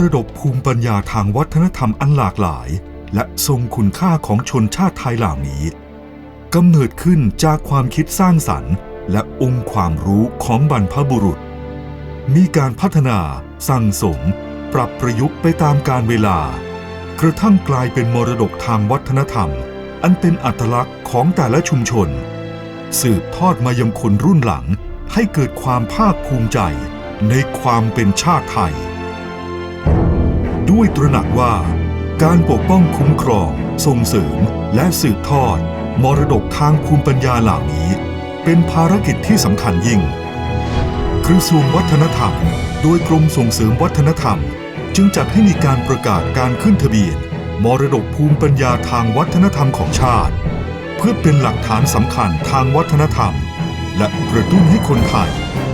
รดกภูมิปัญญาทางวัฒนธรรมอันหลากหลาย และทรงคุณค่าของชนชาติไทยเหล่านี้กำเนิดขึ้นจากความคิดสร้างสรรค์ และองค์ความรู้ของบรรพบุรุษ มีการพัฒนาสั่งสม ปรับประยุกต์ไปตามกาลเวลา กระทั่งกลายเป็นมรดกทางวัฒนธรรม อันเป็นอัตลักษณ์ของแต่ละชุมชน สืบทอดมายังคนรุ่นหลังให้เกิดความภาคภูมิใจในความเป็นชาติไทย ด้วยตระหนักว่า การปกป้องคุ้มครอง ส่งเสริม และสืบทอด มรดกทางภูมิปัญญาเหล่านี้ เป็นภารกิจที่สำคัญยิ่งกระทรวงวัฒนธรรม โดยกรมส่งเสริมวัฒนธรรม จึงจัดให้มีการประกาศการขึ้นทะเบียน มรดกภูมิปัญญาทางวัฒนธรรมของชาติ เพื่อเป็นหลักฐานสำคัญทางวัฒนธรรม และกระตุ้นให้คนไทย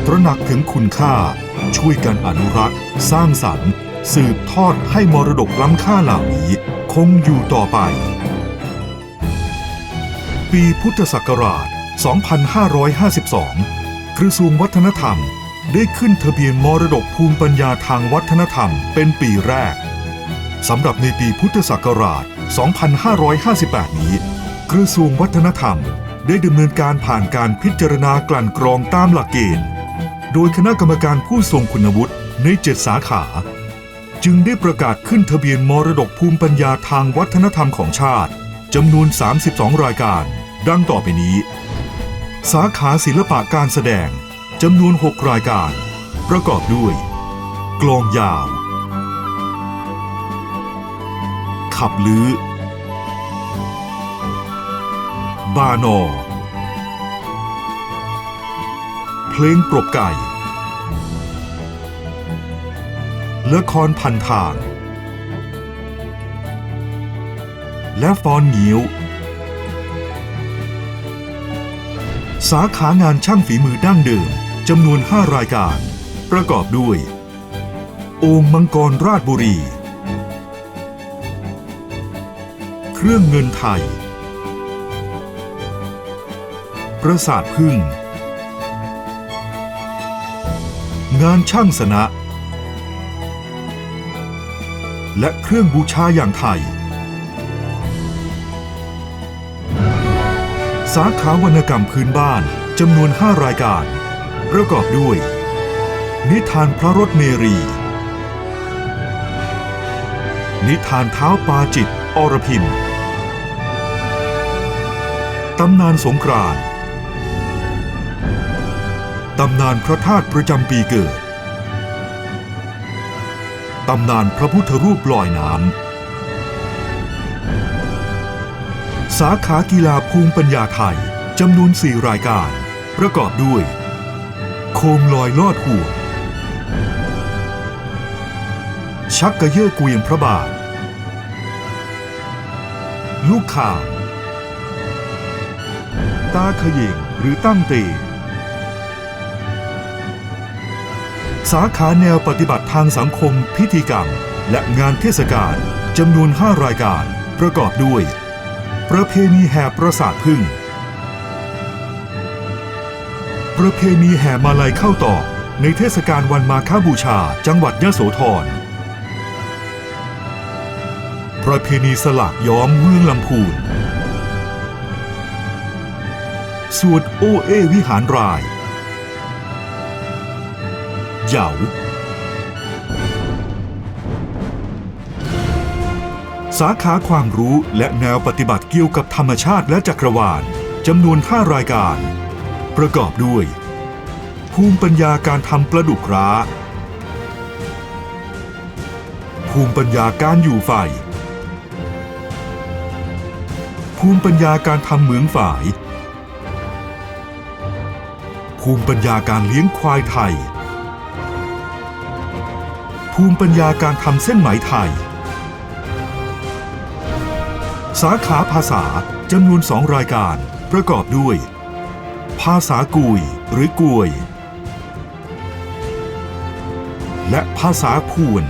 ตระหนักถึงคุณค่า ช่วยกันอนุรักษ์ สร้างสรรค์ สืบทอดให้มรดกล้ำค่าเหล่านี้คงอยู่ต่อไป ปีพุทธศักราช 2552 กระทรวงวัฒนธรรมได้ขึ้นทะเบียนมรดกภูมิปัญญาทางวัฒนธรรมเป็นปีแรกสำหรับในปีพุทธศักราช 2558 นี้ กระทรวงวัฒนธรรมได้ดำเนินการผ่านการพิจารณากลั่นกรองตามหลักเกณฑ์ โดยคณะกรรมการผู้ทรงคุณวุฒิในเจ็ดสาขา จึงได้ประกาศขึ้นทะเบียนมรดกภูมิปัญญาทางวัฒนธรรมของชาติจำนวน 32 รายการ ดังต่อไปนี้ สาขาศิลปะการแสดงจำนวน 6 รายการ ประกอบด้วย กลองยาว ขับลื้อบานอ เพลงปรบไก่ ละครพันทาง และฟอนงียวสาขางานช่างฝีมือดั้งเดิมจำนวน 5 รายการ ประกอบด้วย โอ่งมังกรราชบุรี เครื่องเงินไทย ประสาทพึ่ง งานช่างสนะ และเครื่องบูชาอย่างไทย สาขาวรรณกรรมพื้นบ้านจำนวน 5 รายการ ประกอบด้วย นิทานพระรถเมรี นิทานเท้าปาจิตอรพิมตำนานสงกรานต์ตำนานพระธาตุประจำปีเกิดำนานพระพุทธรูปลอยน้ำ สาขากีฬาภูมิปัญญาไทยจำนวน4รายการ ประกอบด้วย โคมลอยลอดห่วง ชักกระเยอะเกวียนพระบาท ลูกข่างตาขยิงหรือตั้งเต สาขาแนวปฏิบัติทางสังคมพิธีกรรม และงานเทศกาลจำนวน 5 รายการ ประกอบด้วย ประเพณีแห่ประสาทพึ่ง ประเพณีแห่มาลัยเข้าต่อในเทศกาลวันมาฆบูชาจังหวัดยะโสธร ประเพณีสลากย้อมเมืองลำพูน สวดโอเอวิหารราย เหยาสาขาความรู้และแนวปฏิบัติเกี่ยวกับธรรมชาติและจักรวาลจำนวน 5 รายการ ประกอบด้วย ภูมิปัญญาการทำปลาดุกร้า ภูมิปัญญาการอยู่ไฟ ภูมิปัญญาการทำเหมืองฝาย ภูมิปัญญาการเลี้ยงควายไทย ภูมิปัญญาการทำเส้นไหมไทย สาขาภาษาจำนวนสองรายการ ประกอบด้วย ภาษากุยหรือกวย และภาษาพวน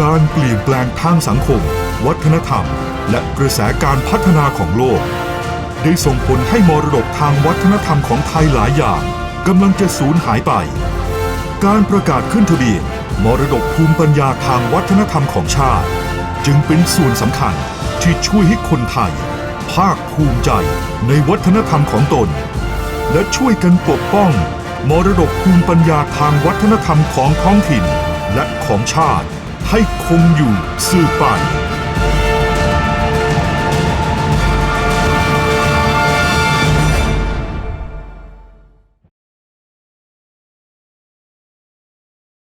การเปลี่ยนแปลงทางสังคม วัฒนธรรม และกระแสการพัฒนาของโลก ได้ส่งผลให้มรดกทางวัฒนธรรมของไทยหลายอย่าง กำลังจะสูญหายไป การประกาศขึ้นทะเบียนมรดกภูมิปัญญาทางวัฒนธรรมของชาติ จึงเป็นส่วนสำคัญที่ช่วยให้คนไทย ภาคภูมิใจในวัฒนธรรมของตน และช่วยกันปกป้อง มรดกภูมิปัญญาทางวัฒนธรรมของท้องถิ่น และของชาติให้คงอยู่สืบไป